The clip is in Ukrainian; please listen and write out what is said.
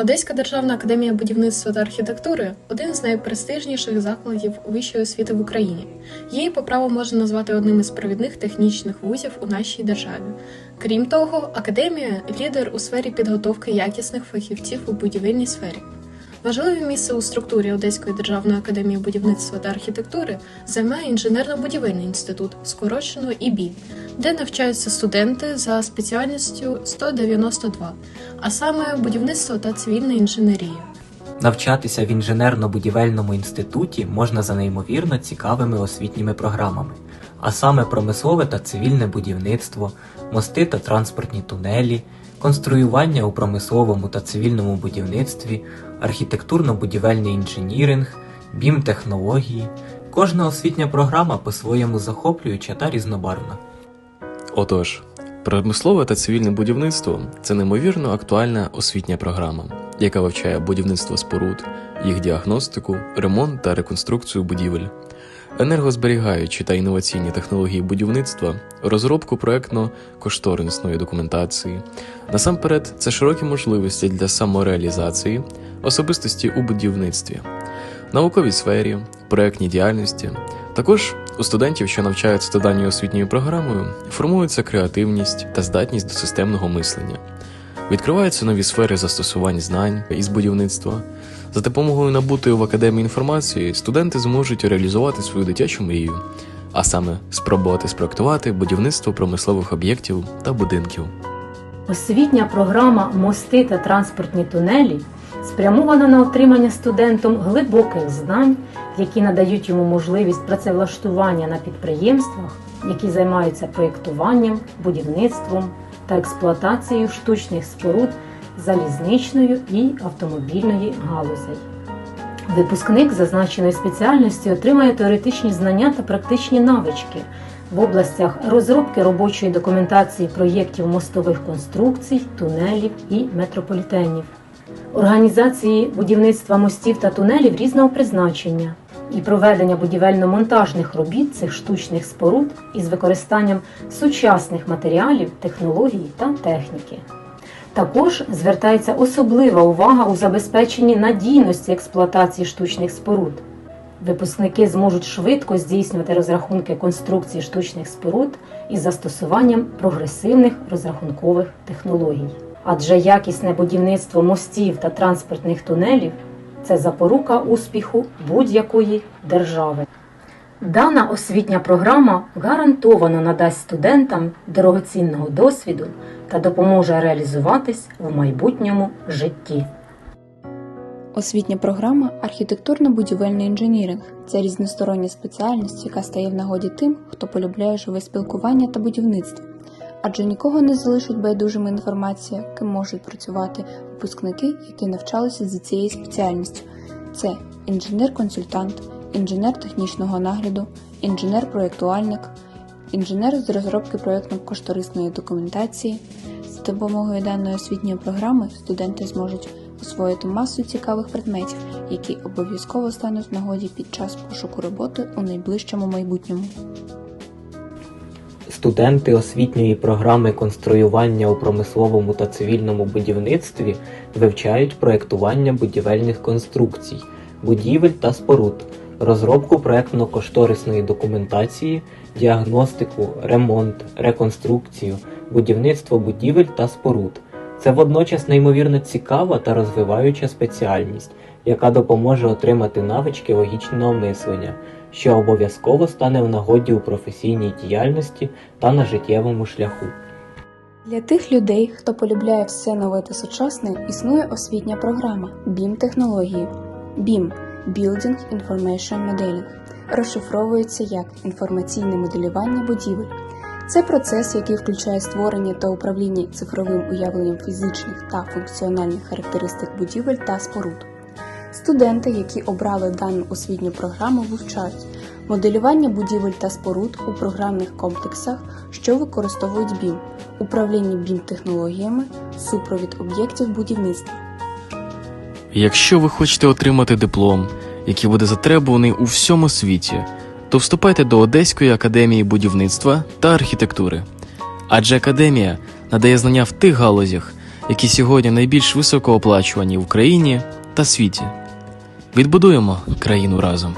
Одеська державна академія будівництва та архітектури один з найпрестижніших закладів вищої освіти в Україні. Її по праву можна назвати одним із провідних технічних вузів у нашій державі. Крім того, академія лідер у сфері підготовки якісних фахівців у будівельній сфері. Важливе місце у структурі Одеської державної академії будівництва та архітектури займає інженерно-будівельний інститут, скорочено ІБІ, де навчаються студенти за спеціальністю 192, а саме будівництво та цивільна інженерія. Навчатися в інженерно-будівельному інституті можна за неймовірно цікавими освітніми програмами, а саме промислове та цивільне будівництво, мости та транспортні тунелі, конструювання у промисловому та цивільному будівництві, архітектурно-будівельний інженіринг, бім-технології. Кожна освітня програма по-своєму захоплююча та різнобарвна. Отож, промислове та цивільне будівництво це неймовірно актуальна освітня програма, яка вивчає будівництво споруд, їх діагностику, ремонт та реконструкцію будівель, енергозберігаючі та інноваційні технології будівництва, розробку проектно-кошторисної документації. Насамперед, це широкі можливості для самореалізації особистості у будівництві, науковій сфері, проектній діяльності. Також у студентів, що навчаються за даною освітньою програмою, формується креативність та здатність до системного мислення. Відкриваються нові сфери застосувань знань із будівництва. За допомогою набутої в академії інформації студенти зможуть реалізувати свою дитячу мрію, а саме спробувати спроектувати будівництво промислових об'єктів та будинків. Освітня програма Мости та транспортні тунелі спрямована на отримання студентом глибоких знань, які надають йому можливість працевлаштування на підприємствах, які займаються проєктуванням, будівництвом та експлуатацією штучних споруд залізничної і автомобільної галузей. Випускник зазначеної спеціальності отримає теоретичні знання та практичні навички в областях розробки робочої документації проєктів мостових конструкцій, тунелів і метрополітенів, організації будівництва мостів та тунелів різного призначення і проведення будівельно-монтажних робіт цих штучних споруд із використанням сучасних матеріалів, технологій та техніки. Також звертається особлива увага у забезпеченні надійності експлуатації штучних споруд. Випускники зможуть швидко здійснювати розрахунки конструкції штучних споруд із застосуванням прогресивних розрахункових технологій. Адже якісне будівництво мостів та транспортних тунелів це запорука успіху будь-якої держави. Дана освітня програма гарантовано надасть студентам дорогоцінного досвіду та допоможе реалізуватись в майбутньому житті. Освітня програма архітектурно-будівельний інженіринг це різностороння спеціальність, яка стає в нагоді тим, хто полюбляє живе спілкування та будівництво. Адже нікого не залишить байдужими інформація, ким можуть працювати випускники, які навчалися за цією спеціальністю. Це інженер-консультант, інженер технічного нагляду, інженер-проєктуальник, інженер з розробки проєктно-кошторисної документації. За допомогою даної освітньої програми студенти зможуть освоїти масу цікавих предметів, які обов'язково стануть в нагоді під час пошуку роботи у найближчому майбутньому. Студенти освітньої програми конструювання у промисловому та цивільному будівництві вивчають проєктування будівельних конструкцій, будівель та споруд, розробку проєктно-кошторисної документації, діагностику, ремонт, реконструкцію, будівництво будівель та споруд. Це водночас неймовірно цікава та розвиваюча спеціальність, яка допоможе отримати навички логічного мислення, що обов'язково стане в нагоді у професійній діяльності та на життєвому шляху. Для тих людей, хто полюбляє все нове та сучасне, існує освітня програма BIM технології. BIM Building Information Modeling розшифровується як інформаційне моделювання будівель. Це процес, який включає створення та управління цифровим уявленням фізичних та функціональних характеристик будівель та споруд. Студенти, які обрали дану освітню програму, вивчають моделювання будівель та споруд у програмних комплексах, що використовують BIM, управління BIM-технологіями, супровід об'єктів будівництва. Якщо ви хочете отримати диплом, який буде затребуваний у всьому світі, то вступайте до Одеської академії будівництва та архітектури. Адже академія надає знання в тих галузях, які сьогодні найбільш високооплачувані в Україні та світі. Відбудуємо країну разом.